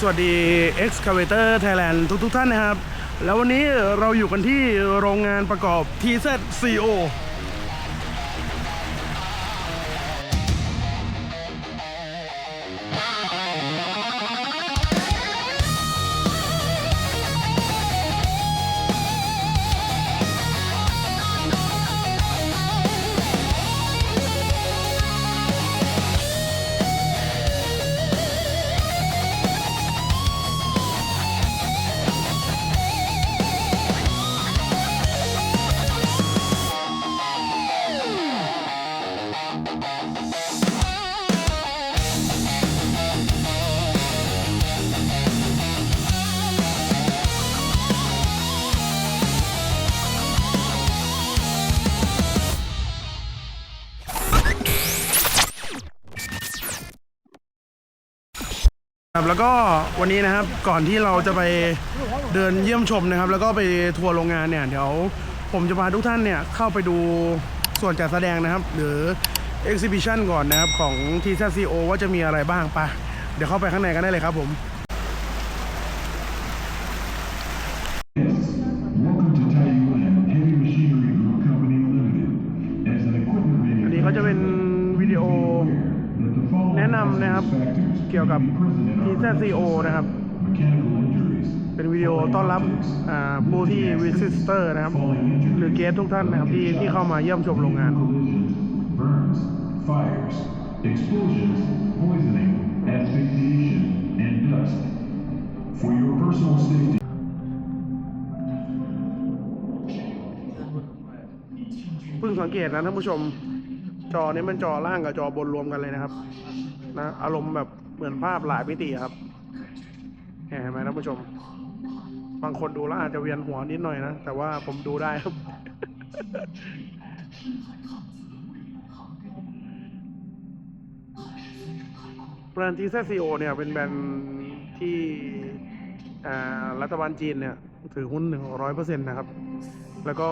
สวัสดี Excavator Thailand ทุกทุกๆท่านนะครับ แล้ววันนี้เราอยู่กันที่โรงงานประกอบ TZCO ครับแล้วก็วันนี้นะครับก่อนที่เราจะไปเดินเยี่ยมชมนะครับ แล้วก็ไปทัวร์โรงงานเนี่ยเดี๋ยวผมจะพาทุกท่านเนี่ยเข้าไปดูส่วนจัดแสดงนะครับ หรือ exhibition ก่อนนะครับของ TZCO ว่าจะมีอะไรบ้างไปะเดี๋ยวเข้าไปข้างในกันได้เลยครับผม Welcome to Taiyuan Heavy Machinery Group Company Limited. As an equipment อันนี้เขาจะเป็นวิดีโอ that the following แนะนำนะครับ factors เกี่ยวกับ may be present in our TZCO นะครับ mechanical injuries, เป็นวิดีโอต้อนรับอ่าผู้ที่วิสิสเตอร์นะครับ หรือเกสทุกท่านนะครับที่ที่เข้ามาเยี่ยมชมโรงงาน collisions, burns, fires, explosions, poisoning, asphyxiation, and dust. For your personal safety. เพิ่งสังเกตนะท่านผู้ชม จอนี้มันจอล่างกับจอบนรวมกันเลยนะครับ นะ อารมณ์แบบ เหมือนภาพหลายมิติครับเห็นไหมท่านผู้ชม บางคนดูแล้วอาจจะเวียนหัวนิดหน่อยนะ แต่ว่าผมดูได้ครับ แบรนด์ทีเซซีโอเนี่ย เป็นแบรนด์ที่รัฐบาลจีนเนี่ย ถือหุ้นหนึ่งร้อยเปอร์เซ็นต์นะครับ แล้วก็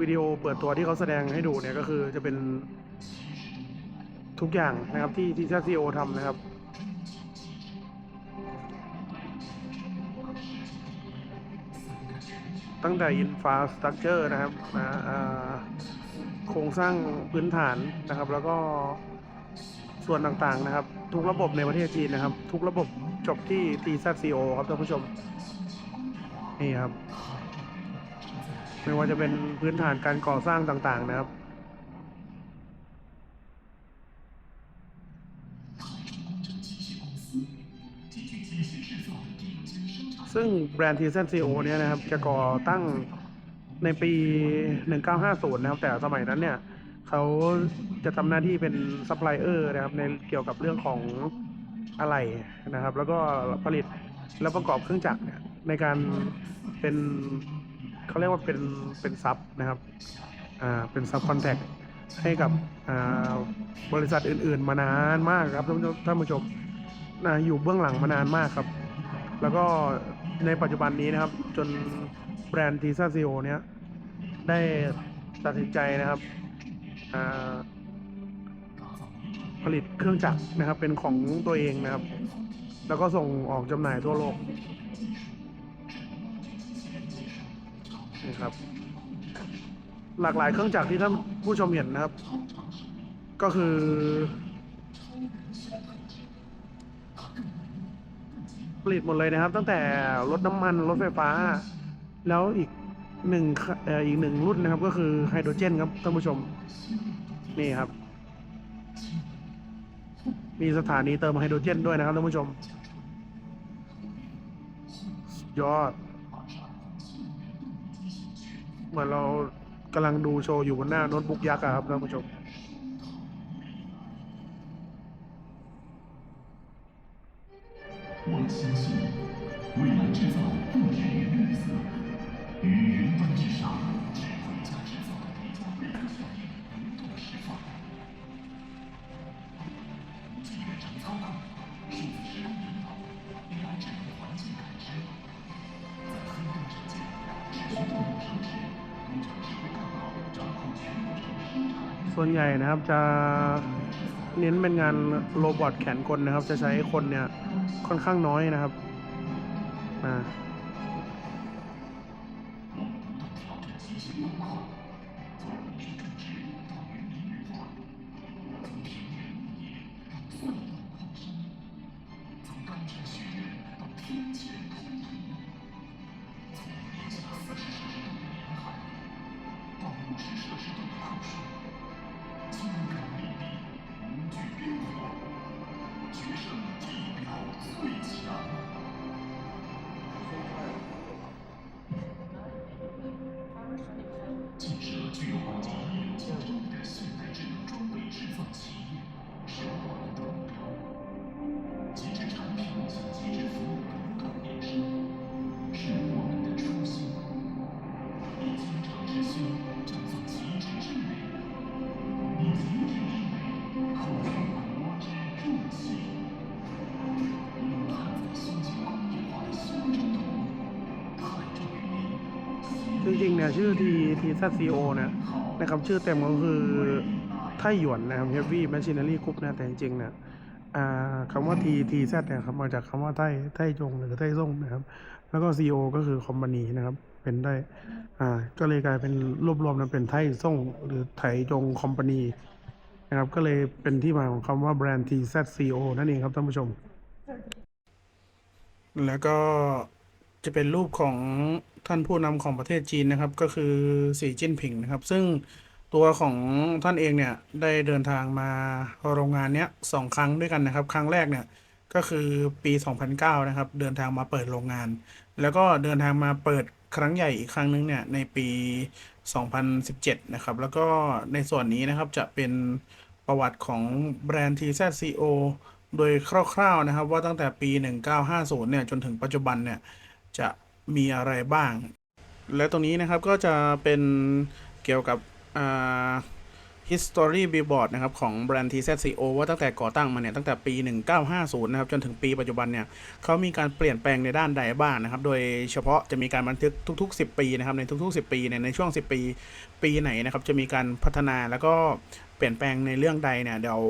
วิดีโอเปิดตัวที่เขาแสดงให้ดูเนี่ยก็คือจะเป็นทุกอย่างนะครับที่ที่ซีโอทำนะครับ ตั้งแต่ Infrastructure นะครับนะโครงสร้างพื้นฐานนะครับ แล้วก็ส่วนต่างๆนะครับ ทุกระบบในประเทศจีนนะครับ ทุกระบบจบที่ TZCO ครับท่านผู้ชม นี่ครับ ไม่ว่าจะเป็นพื้นฐานการก่อสร้างต่างๆนะครับ ซึ่งแบรนด์ TZCO เนี่ยนะครับจะก่อตั้งในปี 1950 นะครับ แต่สมัยนั้นเนี่ยเขาจะทำหน้าที่เป็นซัพพลายเออร์นะครับในเกี่ยวกับเรื่องของอะไหล่นะครับ แล้วก็ผลิตและประกอบเครื่องจักรเนี่ยในการเป็นเขาเรียกว่าเป็นเป็นซับนะครับอ่าเป็นซับคอนแทคให้กับอ่าบริษัทอื่น ๆ มานานมากครับท่านผู้ชมนะอยู่เบื้องหลังมานานมากครับ แล้วก็ ในปัจจุบันนี้นะครับ จนแบรนด์ทีซ่าซีโอเนี้ยได้ตัดสินใจนะครับผลิตเครื่องจักรนะครับ เป็นของตัวเองนะครับ แล้วก็ส่งออกจำหน่ายทั่วโลกนี่ครับ หลากหลายเครื่องจักรที่ท่านผู้ชมเห็นนะครับ ก็คือ ผลิตหมดเลยนะครับ ตั้งแต่รถน้ำมันรถไฟฟ้า แล้วอีกหนึ่งอีกหนึ่งรุ่นนะครับก็คือไฮโดรเจนครับท่านผู้ชม นี่ครับ มีสถานีเติมไฮโดรเจนด้วยนะครับท่านผู้ชม ยอด เหมือนเรากำลังดูโชว์อยู่บนหน้าโน้ตบุ๊กยักษ์ครับท่านผู้ชม 我相信，为了制造更甜的绿色，于云端之上，智慧将制造的地球热效应不断释放。无际远程操控、数字时空引导、AI 智能环境感知，在黑洞之间持续动力城市，工程师会更好地掌控全部城市产业。 ส่วนใหญ่นะครับจะ เน้นเป็นงานโรบอทแขนกลนะครับ จะใช้คนเนี่ย ค่อนข้างน้อยนะครับอ่า建 จริงๆเนี่ยชื่อ T T Z C O เนี่ยนะครับชื่อเต็มก็คือไทหยวนนะครับ Heavy Machinery Group นะแต่จริงๆเนี่ยคำว่า T T Z เนี่ยครับมาจากคำว่าไทไทจงหรือไทส่งนะครับ แล้วก็ C O ก็คือคอมพานีนะครับ เป็นได้อ่าก็เลยกลายเป็นรวบรวมนั้นเป็นไทส่งหรือไทจงคอมพานีนะครับ ก็เลยเป็นที่มาของคำว่าแบรนด์ T Z C O นั่นเองครับท่านผู้ชม แล้วก็จะเป็นรูปของ ท่านผู้นำของประเทศจีนนะครับ ก็คือสีจิ้นผิงนะครับ ซึ่งตัวของท่านเองเนี่ยได้เดินทางมาโรงงานเนี้ยสองครั้งด้วยกันนะครับ ครั้งแรกเนี่ยก็คือปี 2009 นะครับ เดินทางมาเปิดโรงงาน แล้วก็เดินทางมาเปิดครั้งใหญ่อีกครั้งนึงเนี่ยในปี 2017 นะครับ แล้วก็ในส่วนนี้นะครับจะเป็นประวัติของแบรนด์ TZCO โดยคร่าวๆนะครับ ว่าตั้งแต่ปี 1950 เนี่ยจนถึงปัจจุบันเนี่ยจะ มีอะไรบ้าง และตรงนี้นะครับก็จะเป็นเกี่ยวกับ history billboard นะครับของแบรนด์ TZCO ว่าตั้งแต่ก่อตั้งมาเนี่ยตั้งแต่ปี 1950 นะครับจนถึงปีปัจจุบันเนี่ยเขามีการเปลี่ยนแปลงในด้านใดบ้างนะครับ โดยเฉพาะจะมีการบันทึกทุก ๆ 10 ปีนะครับในทุก ๆ 10 ปีเนี่ยในช่วง 10 ปี ปีไหนนะครับจะมีการพัฒนาแล้วก็ เปลี่ยนแปลงในเรื่องใดเนี่ยเดี๋ยว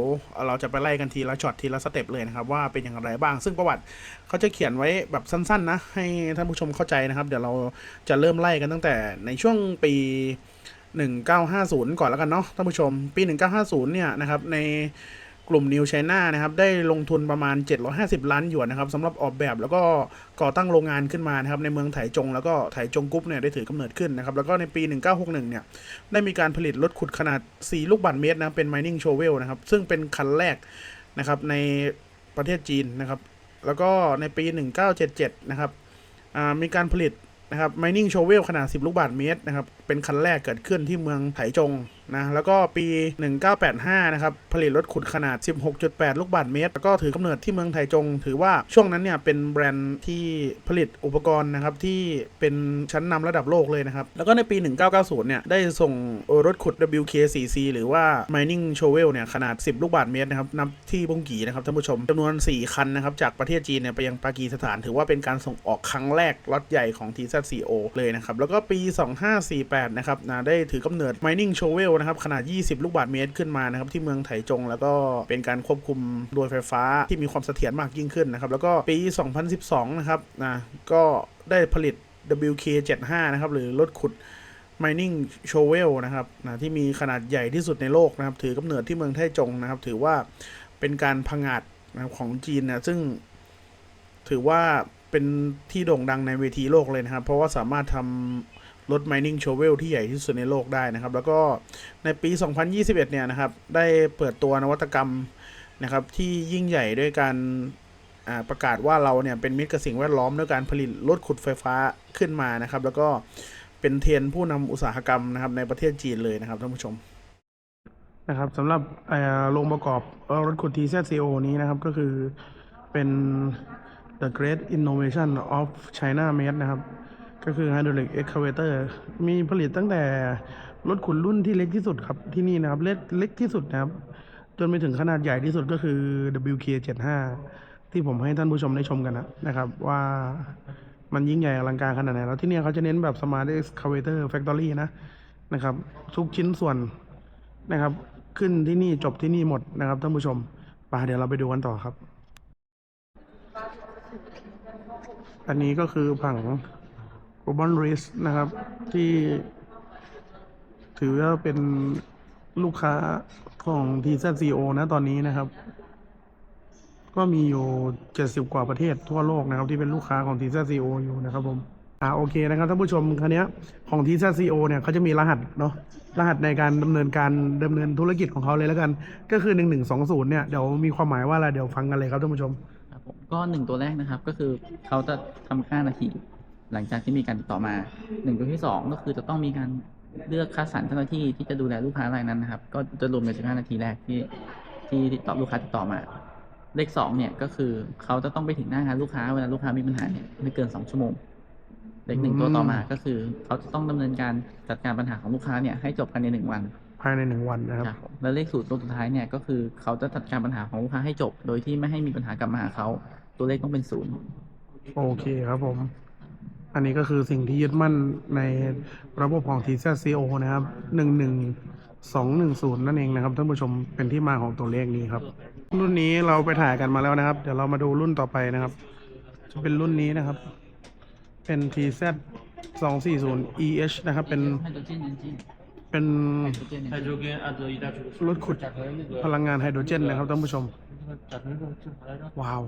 เราจะไปไล่กันทีละช็อตทีละสเต็ปเลยนะครับว่าเป็นอย่างไรบ้าง ซึ่งประวัติเขาจะเขียนไว้แบบสั้นๆนะให้ท่านผู้ชมเข้าใจนะครับ เดี๋ยวเราจะเริ่มไล่กันตั้งแต่ในช่วงปี 1950 ก่อนแล้วกันเนาะท่านผู้ชม ปี 1950 เนี่ยนะครับใน กลุ่มนิวไชน่านะครับได้ลงทุนประมาณ 750 ล้านหยวนนะครับสำหรับออกแบบแล้วก็ก่อตั้งโรงงานขึ้นมานะครับในเมืองไถจง แล้วก็ไถจงกุ๊ปเนี่ยได้ถือกำเนิดขึ้นนะครับแล้วก็ในปี 1961 เนี่ยได้มีการผลิตรถขุดขนาด 4 ลูกบาศก์เมตรนะเป็น mining shovel นะครับซึ่งเป็นคันแรกนะครับในประเทศจีนนะครับแล้วก็ในปี 1977 นะครับมีการผลิตนะครับ mining shovel ขนาด 10 ลูกบาศก์เมตรนะครับเป็นคันแรกเกิดขึ้นที่เมืองไถจง นะแล้วก็ปี 1985 นะครับ ผลิตรถขุดขนาด 16.8 ลูกบาศก์เมตร แล้วก็ถือกำเนิดที่เมืองไถจง ถือว่าช่วงนั้นเนี่ยเป็นแบรนด์ที่ผลิตอุปกรณ์นะครับที่เป็นชั้นนำระดับโลกเลยนะครับ แล้วก็ในปี 1990 เนี่ยได้ส่งรถขุด WK4C หรือว่า mining shovel เนี่ยขนาด 10 ลูกบาศก์เมตรนะครับนับที่บงกีนะครับท่านผู้ชมจำนวน 4 คันนะครับจากประเทศจีนเนี่ยไปยังปากีสถาน ถือว่าเป็นการส่งออกครั้งแรกล็อตใหญ่ของ TZCO เลยนะครับแล้วก็ปี 2548 นะครับนะได้ถือกำเนิด mining shovel นะครับขนาด 20 ลูกบาศก์เมตรขึ้นมานะครับที่เมืองไถจง แล้วก็เป็นการควบคุมโดยไฟฟ้าที่มีความเสถียรมากยิ่งขึ้นนะครับแล้วก็ปี 2012 นะครับนะก็ได้ผลิต WK75 นะครับหรือรถขุด mining shovel นะครับนะที่มีขนาดใหญ่ที่สุดในโลกนะครับถือกำเนิดที่เมืองไทจงนะครับถือว่าเป็นการพังอาจนะครับของจีนนะซึ่งถือว่าเป็นที่โด่งดังในเวทีโลกเลยนะครับ เพราะว่าสามารถทำ รถ mining shovel ที่ใหญ่ที่สุดในโลกได้นะครับ แล้วก็ในปี 2021 เนี่ยนะครับ ได้เปิดตัวนวัตกรรมนะครับที่ยิ่งใหญ่ด้วยการประกาศว่าเราเนี่ยเป็นมิตรกับสิ่งแวดล้อมด้วยการผลิตรถขุดไฟฟ้าขึ้นมานะครับ แล้วก็เป็นเทรนผู้นำอุตสาหกรรมนะครับในประเทศจีนเลยนะครับท่านผู้ชมนะครับสำหรับอ่อโรงประกอบรถขุด TZCO นี้นะครับก็คือเป็น the great innovation of China made นะครับ ก็คือ hydraulic excavator มีผลิตตั้งแต่รถขุดรุ่นที่เล็กที่สุดครับที่นี่นะครับ เล็กเล็กที่สุดนะครับ จนไปถึงขนาดใหญ่ที่สุดก็คือ WK75 ที่ผมให้ท่านผู้ชมได้ชมกันนะนะครับ ว่ามันยิ่งใหญ่อลังการขนาดไหน แล้วที่นี่เขาจะเน้นแบบ smart excavator factory นะนะครับ ทุกชิ้นส่วนนะครับ ขึ้นที่นี่จบที่นี่หมดนะครับท่านผู้ชมไปเดี๋ยวเราไปดูกันต่อครับ อันนี้ก็คือผัง Urban Race นะครับ ที่ถือว่าเป็นลูกค้าของ TZCO นะตอนนี้นะครับ ก็มีอยู่ 70 กว่าประเทศทั่วโลกนะครับ ที่เป็นลูกค้าของ TZCO อยู่นะครับผมอ่าโอเคนะครับท่านผู้ชมคันนี้ของ TZCO เนี่ยเขาจะมีรหัสเนาะรหัสในการดำเนินการดำเนินธุรกิจของเขาเลยแล้วกัน ก็คือ 1120 เนี่ยเดี๋ยวมีความหมายว่าอะไรเดี๋ยวฟังกันเลยครับท่านผู้ชมผมก็หนึ่งตัวแรกนะครับ ก็คือเขาจะทำค่านาที หลังจากที่มีการติดต่อมาหนึ่งตัวที่สองก็คือจะต้องมีการเลือกคัดสรรเจ้าหน้าที่ที่จะดูแลลูกค้ารายนั้นนะครับ ก็จะรวมในสิบห้านาทีแรกที่ที่ติดต่อลูกค้าติดต่อมา เลขสองเนี่ยก็คือเขาจะต้องไปถึงหน้างานลูกค้าเวลาลูกค้ามีปัญหาเนี่ยไม่เกินสองชั่วโมงเลขหนึ่งตัวต่อมาก็คือเขาจะต้องดำเนินการจัดการปัญหาของลูกค้าเนี่ยให้จบภายในหนึ่งวันภายในหนึ่งวันนะครับครับผมแล้วเลขสูตรตัวสุดท้ายเนี่ยก็คือเขาจะจัดการปัญหาของลูกค้าให้จบ โดยที่ไม่ให้มีปัญหากลับมาหาเขาตัวเลขต้องเป็นศูนย์โอเคครับผม อันนี้ก็คือสิ่งที่ยึดมั่นในระบบของ TCCO นะครับ 11210 นั่นเองนะครับท่านผู้ชมเป็นที่มาของตัวเลขนี้ครับ รุ่นนี้เราไปถ่ายกันมาแล้วนะครับ เดี๋ยวเรามาดูรุ่นต่อไปนะครับ จะเป็นรุ่นนี้นะครับ เป็น TZ 240 EH นะครับ เป็น เป็นรถขุดพลังงานไฮโดรเจนนะครับท่านผู้ชม ว้าว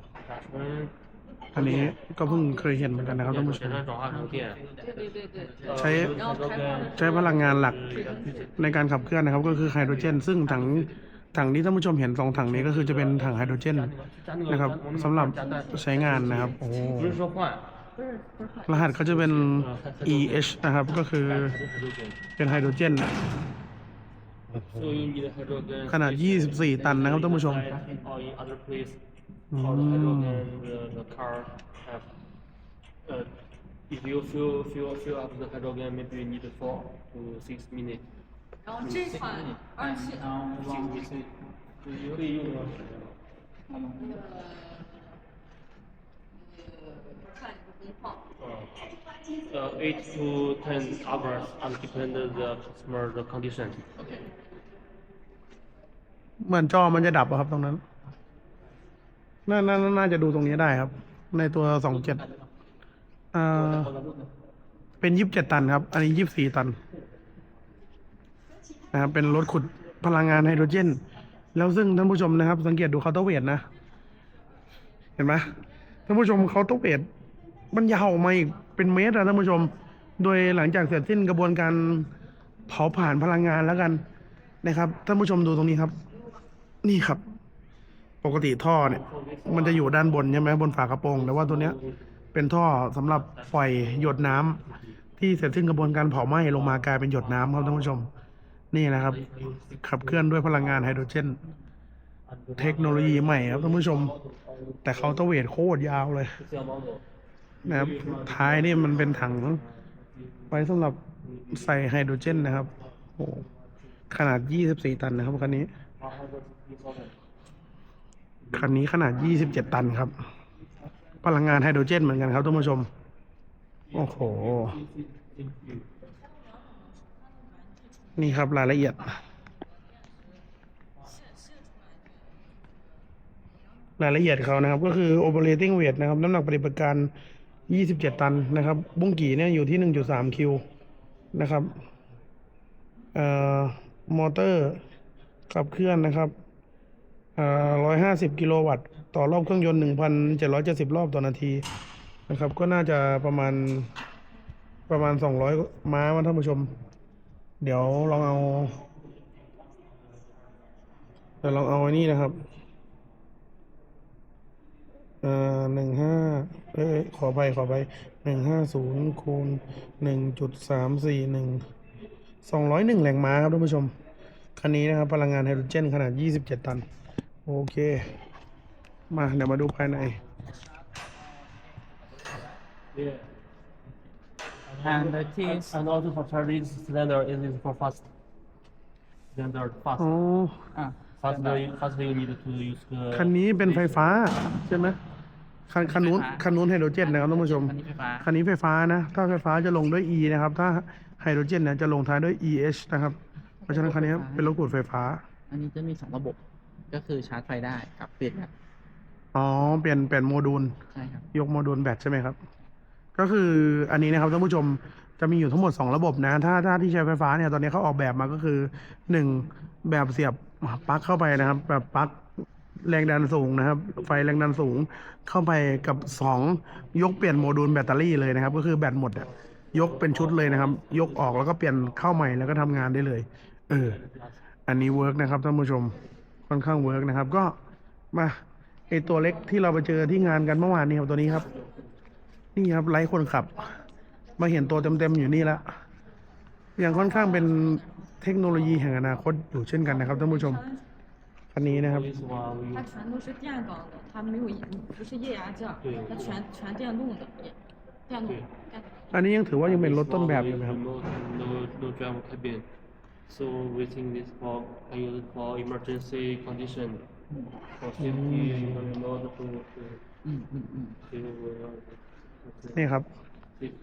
อันนี้ก็เพิ่งเคยเห็นเหมือนกันนะครับท่านผู้ชมใช้ใช้พลังงานหลักในการขับเคลื่อนนะครับ ก็คือไฮโดรเจน ซึ่งถังถังนี้ท่านผู้ชมเห็นสองถังนี้ก็คือจะเป็นถังไฮโดรเจนนะครับสำหรับใช้งานนะครับโอ้รหัสเขาจะเป็น EH นะครับ ก็คือเป็นไฮโดรเจนขนาด 24 ตันนะครับท่านผู้ชม or in other place how the hydrogen the, the car have uh, if you fill fill fill up the hydrogen maybe you need four to six minutes 然后这款二七然后往可以用多长时间？看你的工况。 Uh, eight to ten hours and depend the customer the condition. เหมือนจอมันจะดับอะครับตรงนั้น น่าน่าน่าจะดูตรงนี้ได้ครับ ในตัว27อ่าเป็น27ตันครับ อันนี้24ตันนะครับเป็นรถขุดพลังงานไฮโดรเจน แล้วซึ่งท่านผู้ชมนะครับ สังเกตดูเคาน์เตอร์เวทนะ เห็นไหมท่านผู้ชมเคาน์เตอร์เวทมันยาวออกมาอีกเป็นเมตรอะท่านผู้ชม โดยหลังจากเสร็จสิ้นกระบวนการเผาผ่านพลังงานแล้วกันนะครับ ท่านผู้ชมดูตรงนี้ครับ นี่ครับ ปกติท่อเนี่ย มันจะอยู่ด้านบนใช่ไหมบนฝากระโปรงแต่ว่าตัวเนี้ย เป็นท่อสำหรับปล่อยหยดน้ำที่เสร็จสิ้นกระบวนการเผาไหม้ลงมากลายเป็นหยดน้ำครับท่านผู้ชม นี่นะครับ ขับเคลื่อนด้วยพลังงานไฮโดรเจน เทคโนโลยีใหม่ครับท่านผู้ชม แต่เขาตร์เวทโคตรยาวเลยนะครับท้ายนี่มันเป็นถัง ไว้สำหรับใส่ไฮโดรเจนนะครับโอ้ขนาด 24 ตันนะครับคันนี้ คันนี้ขนาด 27 ตันครับ พลังงานไฮโดรเจนเหมือนกันครับท่านผู้ชม โอ้โห นี่ครับรายละเอียด รายละเอียดเขานะครับ ก็คือ operating weight นะครับ น้ำหนักปฏิบัติการ 27 ตันนะครับ บุ้งกี่เนี่ยอยู่ที่ 1.3 คิวนะครับ เอ่อ มอเตอร์ขับเคลื่อนนะครับ ร้อยห้าสิบกิโลวัตต์ ต่อรอบเครื่องยนต์หนึ่งพันเจ็ดร้อยเจ็ดสิบรอบต่อนาทีนะครับ ก็น่าจะประมาณประมาณสองร้อยม้ามาท่านผู้ชม เดี๋ยวลองเอาเดี๋ยวลองเอาไอ้นี่นะครับเอ่อหนึ่งห้าเอ้ยขอไปขอไปหนึ่งห้าศูนย์คูณหนึ่งจุดสามสี่หนึ่งสองร้อยหนึ่งแรงม้าครับท่านผู้ชม คันนี้นะครับ พลังงานไฮโดรเจนขนาด27ตัน โอเค มาเดี๋ยวมาดูภายใน Yeah. and the teeth And also for Chinese cylinder it is for fast. Cylinder fast. อ๋อ อะ Faster, you- faster you need to use the. คันนี้เป็นไฟฟ้าใช่ไหมคันคันนู้นคันนู้นไฮโดรเจนนะครับท่านผู้ชมคันนี้ไฟฟ้าคันนี้ไฟฟ้านะ ถ้าไฟฟ้าจะลงด้วย E นะครับ ถ้าไฮโดรเจนเนี่ยจะลงท้ายด้วย EH นะครับ เพราะฉะนั้นคันนี้เป็นรถขูดไฟฟ้า อันนี้จะมีสองระบบ ก็คือชาร์จไฟได้กับเปลี่ยนแบตอ๋อ เปลี่ยนเปลี่ยนโมดูล ใช่ครับยกโมดูลแบตใช่ไหมครับ ก็คืออันนี้นะครับท่านผู้ชมจะมีอยู่ทั้งหมด 2 ระบบนะ ถ้าถ้าที่ใช้ไฟฟ้าเนี่ยตอนนี้เขาออกแบบมาก็คือ 1 แบบเสียบปลั๊กเข้าไปนะครับ แบบปลั๊กแรงดันสูงนะครับ ไฟแรงดันสูงเข้าไปกับ 2 ยกเปลี่ยนโมดูลแบตเตอรี่เลยนะครับ ก็คือแบตหมดอะยกเป็นชุดเลยนะครับ ยกออกแล้วก็เปลี่ยนเข้าใหม่แล้วก็ทำงานได้เลย เออ อันนี้เวิร์กนะครับท่านผู้ชม ค่อนข้างเวิร์กนะครับ ก็มาไอตัวเล็กที่เราไปเจอที่งานกันเมื่อวานนี้ครับตัวนี้ครับ นี่ครับไลท์คนขับ มาเห็นตัวเต็มๆอยู่นี่แล้วยังค่อนข้างเป็นเทคโนโลยีแห่งอนาคตอยู่เช่นกันนะครับท่านผู้ชมคันนี้นะครับ 它全都是电缸的，它没有不是液压件儿对，它全全电动的，也电动对电动。 อันนี้ยังถือว่ายังเป็นรถต้นแบบอยู่ไหมครับ So we think this for can use it for emergency condition. For safety, you can remote to to อืมอืมอืม to. uh, นี่ครับ safe.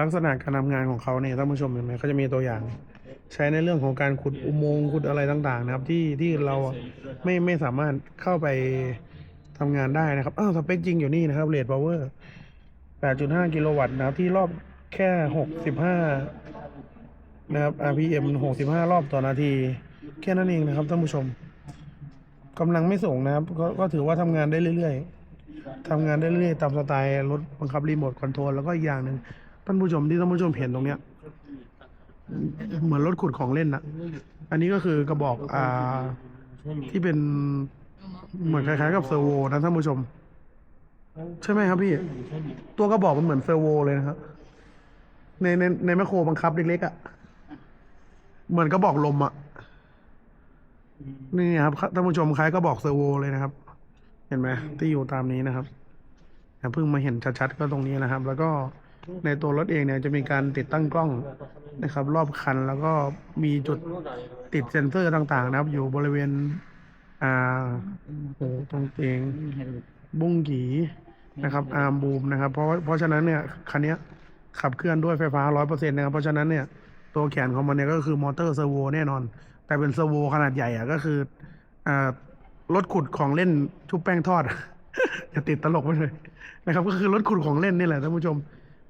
ลักษณะการทำงานของเขาเนี่ยท่านผู้ชมเห็นไหมเขาจะมีตัวอย่าง ใช้ในเรื่องของการขุดอุโมงค์ขุดอะไรต่างๆ นะครับ ที่ที่เราไม่ไม่สามารถเข้าไปทำงานได้นะครับอ้าวสเปคจริงอยู่นี่นะครับเรทพาวเวอร์8.5 กิโลวัตต์นะครับที่รอบแค่ 65 นะครับ RPM 65 รอบต่อนาที แค่นั้นเองนะครับท่านผู้ชมกำลังไม่ส่งนะครับก็ก็ถือว่าทำงานได้เรื่อย ๆทำงานได้เรื่อยๆตามสไตล์รถบังคับรีโมทคอนโทรลแล้วก็อีกอย่างหนึ่งท่านผู้ชมที่ท่านผู้ชมเห็นตรงเนี้ยเหมือนรถขุดของเล่นนะอันนี้ก็คือกระบอกอ่าที่เป็นเหมือนคล้ายๆกับเซอร์โวนะท่านผู้ชม ใช่ไหมครับพี่ ตัวกระบอกมันเหมือนเซอร์โวเลยนะครับในในในแมคโครบังคับเล็กๆอะ่ะ เหมือนกระบอกลมอะ่ะ นี่ครับท่านผู้ชมคล้ายกระบอกเซอร์โวเลยนะครับ เห็นไหมที่อยู่ตามนี้นะครับแต่เพิ่งมาเห็นชัดๆก็ตรงนี้นะครับ แล้วก็ในตัวรถเองเนี่ยจะมีการติดตั้งกล้องนะครับ รอบคันแล้วก็มีจุดติดเซ็นเซอร์ต่าง ๆ นะครับ อยู่บริเวณ อ่าโอ้ตรงเตียงไม่มีให้ดูบุ้งกีนะครับ อาร์มบูมนะครับ เพราะว่าเพราะฉะนั้นเนี่ยคันเนี้ยขับเคลื่อนด้วยไฟฟ้าร้อยเปอร์เซ็นต์นะครับ เพราะฉะนั้นเนี่ย ตัวแขนของมันเนี่ยก็คือมอเตอร์เซอร์โวแน่นอน แต่เป็นเซอร์โวขนาดใหญ่อะก็คืออ่ารถขุดของเล่นชุบแป้งทอดอย่าติดตลกไปเลยนะครับ ก็คือรถขุดของเล่นนี่แหละท่านผู้ชม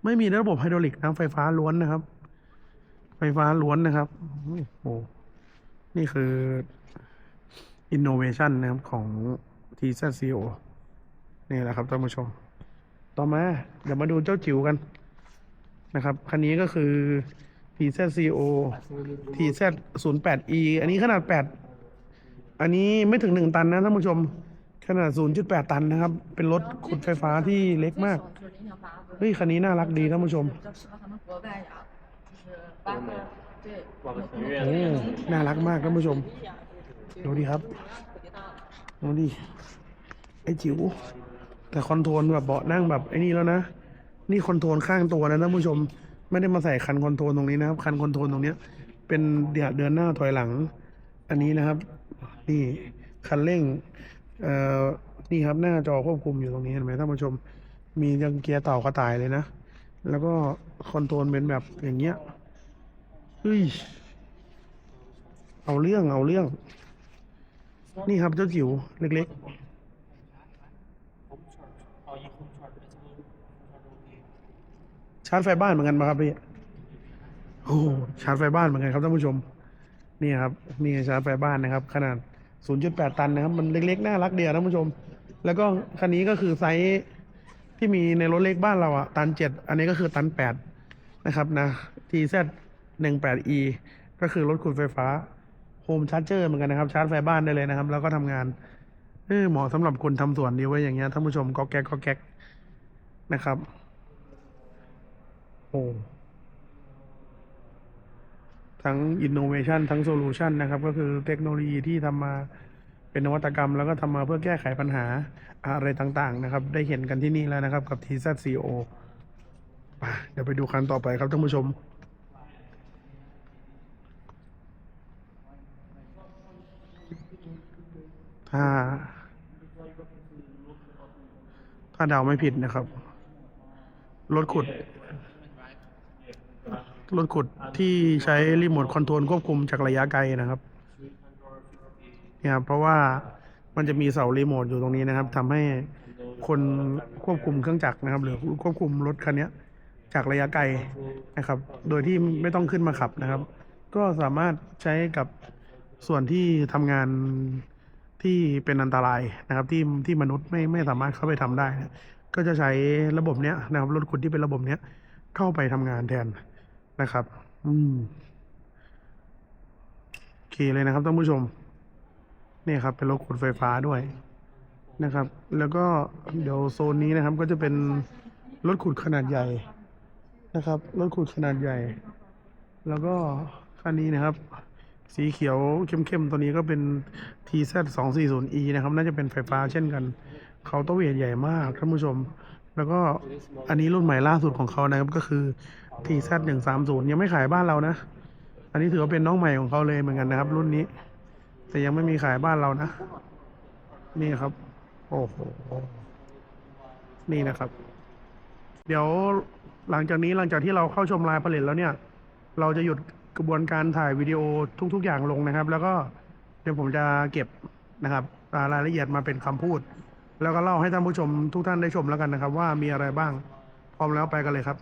ไม่มีระบบไฮดรอลิกนะไฟฟ้าล้วนนะครับ ไฟฟ้าล้วนนะครับโอ้โหนี่คือ innovation นะครับของ TZCO นี่แหละครับท่านผู้ชม ต่อมา เดี๋ยวมาดูเจ้าจิ๋วกันนะครับ คันนี้ก็คือ TZCO TZ08E อันนี้ขนาด 8 อันนี้ไม่ถึง 1 ตันนะท่านผู้ชม ขนาด 0.8 ตันนะครับ เป็นรถขุดไฟฟ้าที่เล็กมาก เฮ้ย คันนี้น่ารักดีท่านผู้ชมโอ้น่ารักมากท่านผู้ชม ดูดีครับดูดีไอจิ๋วแต่คอนโทรลแบบเบาะนั่งแบบไอ้นี่แล้วนะ นี่คอนโทรลข้างตัวนะท่านผู้ชม ไม่ได้มาใส่คันคอนโทรลตรงนี้นะครับ คันคอนโทรลตรงเนี้ย เป็นเดียเดินหน้าถอยหลัง อันนี้นะครับ นี่คันเร่งเอ่อนี่ครับหน้าจอควบคุมอยู่ตรงนี้เห็นไหมท่านผู้ชม มียังเกียร์เต่ากระต่ายเลยนะ แล้วก็คอนโทรลเป็นแบบอย่างเงี้ยเฮ้ยเอาเรื่องเอาเรื่อง นี่ครับเจ้าจิ๋วเล็กๆ ชาร์จไฟบ้านเหมือนกันไหมครับพี่โอ้โหชาร์จไฟบ้านเหมือนกันครับท่านผู้ชม นี่ครับนี่ชาร์จไฟบ้านนะครับ ขนาด 0.8 ตันนะครับ มันเล็กๆ น่ารักเดียวท่านผู้ชม แล้วก็คันนี้ก็คือไซส์ที่มีในรถเล็กบ้านเราอะตันเจ็ดอันนี้ก็คือตันแปดนะครับนะ TZ 18 E ก็คือรถขุดไฟฟ้าโฮมชาร์จเจอร์เหมือนกันนะครับ ชาร์จไฟบ้านได้เลยนะครับ แล้วก็ทำงานเออเหมาะสำหรับคนทำสวนดีไว้อย่างเงี้ยท่านผู้ชมก็แก๊กก็แก๊กนะครับ โอ้ทั้งอินโนเวชันทั้งโซลูชันนะครับ ก็คือเทคโนโลยีที่ทำมาเป็นนวัตกรรม แล้วก็ทำมาเพื่อแก้ไขปัญหาอะไรต่างๆ นะครับ ได้เห็นกันที่นี่แล้วนะครับ กับ TZCO ไปเดี๋ยวไปดูคันต่อไปครับท่านผู้ชมถ้า ถ้าเดาไม่ผิดนะครับ รถขุด รถขุดที่ใช้รีโมทคอนโทรลควบคุมจากระยะไกลนะครับเนี่ยครับเพราะว่ามันจะมีเสารีโมทอยู่ตรงนี้นะครับทำให้คนควบคุมเครื่องจักรนะครับ หรือควบคุมรถคันเนี้ยจากระยะไกลนะครับ โดยที่ไม่ต้องขึ้นมาขับนะครับ ก็สามารถใช้กับส่วนที่ทำงานที่เป็นอันตรายนะครับ ที่ที่มนุษย์ไม่ไม่สามารถเข้าไปทำได้นะก็จะใช้ระบบเนี้ยนะครับรถขุดที่เป็นระบบเนี้ยเข้าไปทำงานแทน นะครับ อืมโอเคเลยนะครับท่านผู้ชมนี่ครับ เป็นรถขุดไฟฟ้าด้วยนะครับ แล้วก็เดี๋ยวโซนนี้นะครับ ก็จะเป็นรถขุดขนาดใหญ่นะครับรถขุดขนาดใหญ่ แล้วก็คันนี้นะครับ สีเขียวเข้มๆตัวนี้ก็เป็น TZ 2 4 0 E นะครับ น่าจะเป็นไฟฟ้าเช่นกัน เขาน์เตัวเวทใหญ่มากท่านผู้ชม แล้วก็อันนี้รุ่นใหม่ล่าสุดของเขานะครับก็คือ TZ 1 3 0ยังไม่ขายบ้านเรานะ อันนี้ถือว่าเป็นน้องใหม่ของเขาเลยเหมือนกันนะครับ รุ่นนี้ แต่ยังไม่มีขายบ้านเรานะ นี่ครับ โอ้โหนี่นะครับ เดี๋ยวหลังจากนี้หลังจากที่เราเข้าชมลายผลิตแล้วเนี่ย เราจะหยุดกระบวนการถ่ายวิดีโอทุก ๆ อย่างลงนะครับ แล้วก็เดี๋ยวผมจะเก็บนะครับรายละเอียดมาเป็นคำพูด แล้วก็เล่าให้ท่านผู้ชมทุกท่านได้ชมแล้วกันนะครับ ว่ามีอะไรบ้าง พร้อมแล้วไปกันเลยครับ